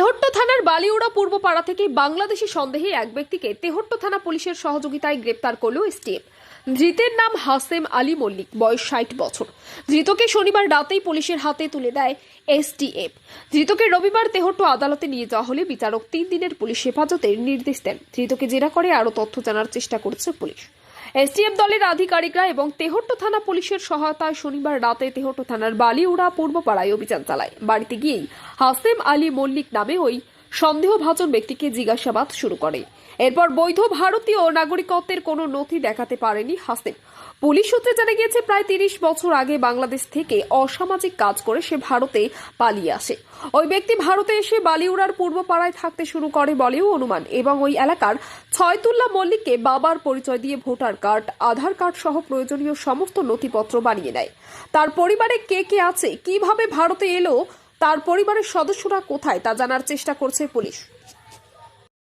তেহট্ট থানার বালিউড়া পূর্বপাড়া থেকে বাংলাদেশি সন্দেহে এক ব্যক্তিকে তেহট্ট থানা পুলিশের সহযোগিতায় গ্রেপ্তার করল এসটিএফ ধৃতের নাম হাসেম আলী মল্লিক, বয়স ষাট বছর। ধৃতকে শনিবার রাতেই পুলিশের হাতে তুলে দেয় এসটিএফ ধৃতকে রবিবার তেহট্ট আদালতে নিয়ে যাওয়া হলে বিচারক তিন দিনের পুলিশ হেফাজতের নির্দেশ দেন। ধৃতকে জেরা করে আরও তথ্য জানার চেষ্টা করছে পুলিশ। এসটিএফ দলের আধিকারিকরা এবং তেহট্ট থানা পুলিশের সহায়তায় শনিবার রাতে তেহট্ট থানার বালিউড়া পূর্বপাড়ায় অভিযান চালায়। বাড়িতে গিয়েই হাসেম আলী মল্লিক নামে ওই সন্দেহভাজন ব্যক্তিকে জিজ্ঞাসাবাদ শুরু করে। এরপর বৈধ ভারতীয় নাগরিকত্বের কোনো নথি দেখাতে পারেনি হাসেম। পুলিশ সূত্রে জানা গিয়েছে, প্রায় তিরিশ বছর আগে বাংলাদেশ থেকে অসামাজিক কাজ করে সে ভারতে পালিয়ে আসে। ওই ব্যক্তি ভারতে এসে বালিউড়ার পূর্ব পাড়ায় থাকতে শুরু করে বলেও অনুমান এবং ওই এলাকার ছয়তুল্লা মল্লিককে বাবার পরিচয় দিয়ে ভোটার কার্ড, আধার কার্ড সহ প্রয়োজনীয় সমস্ত নথিপত্র বানিয়ে নেয়। তার পরিবারে কে কে আছে, কীভাবে ভারতে এলো তার পরিবারের সদস্যরা কোথায় তা জানার চেষ্টা করছে পুলিশ।